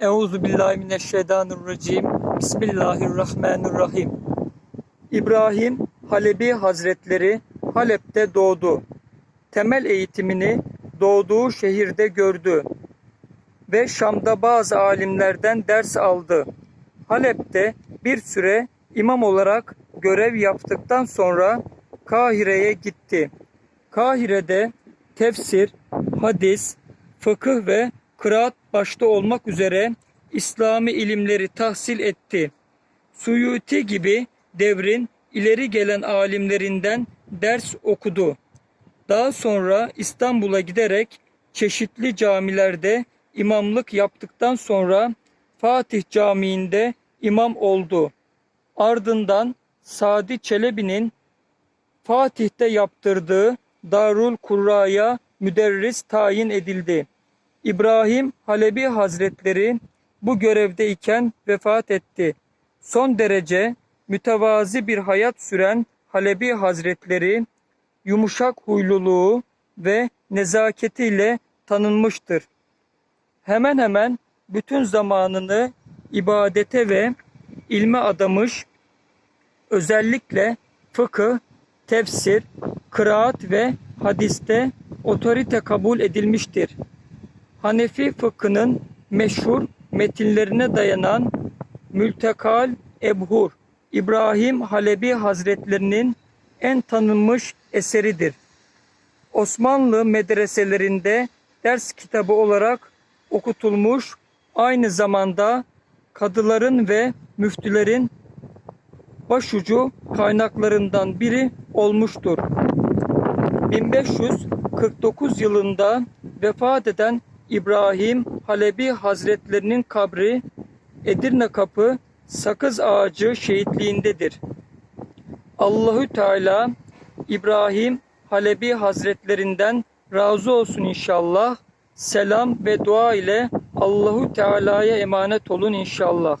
Euzu billahi mineşşeytanirracim. Bismillahirrahmanirrahim. İbrahim Halebi Hazretleri Halep'te doğdu. Temel eğitimini doğduğu şehirde gördü ve Şam'da bazı alimlerden ders aldı. Halep'te bir süre imam olarak görev yaptıktan sonra Kahire'ye gitti. Kahire'de tefsir, hadis, fıkıh ve kıraat başta olmak üzere İslami ilimleri tahsil etti. Suyuti gibi devrin ileri gelen alimlerinden ders okudu. Daha sonra İstanbul'a giderek çeşitli camilerde imamlık yaptıktan sonra Fatih Camii'nde imam oldu. Ardından Sadi Çelebi'nin Fatih'te yaptırdığı Darul Kurra'ya müderris tayin edildi. İbrahim Halebi Hazretleri bu görevde iken vefat etti. Son derece mütevazi bir hayat süren Halebi Hazretleri yumuşak huyluluğu ve nezaketiyle tanınmıştır. Hemen hemen bütün zamanını ibadete ve ilme adamış, özellikle fıkıh, tefsir, kıraat ve hadiste otorite kabul edilmiştir. Hanefi fıkhının meşhur metinlerine dayanan Mültekal Ebhur, İbrahim Halebi Hazretlerinin en tanınmış eseridir. Osmanlı medreselerinde ders kitabı olarak okutulmuş, aynı zamanda kadıların ve müftülerin başucu kaynaklarından biri olmuştur. 1549 yılında vefat eden İbrahim Halebi Hazretlerinin kabri Edirne Kapı Sakız Ağacı şehitliğindedir. Allahü Teala İbrahim Halebi Hazretlerinden razı olsun inşallah. Selam ve dua ile Allahu Teala'ya emanet olun inşallah.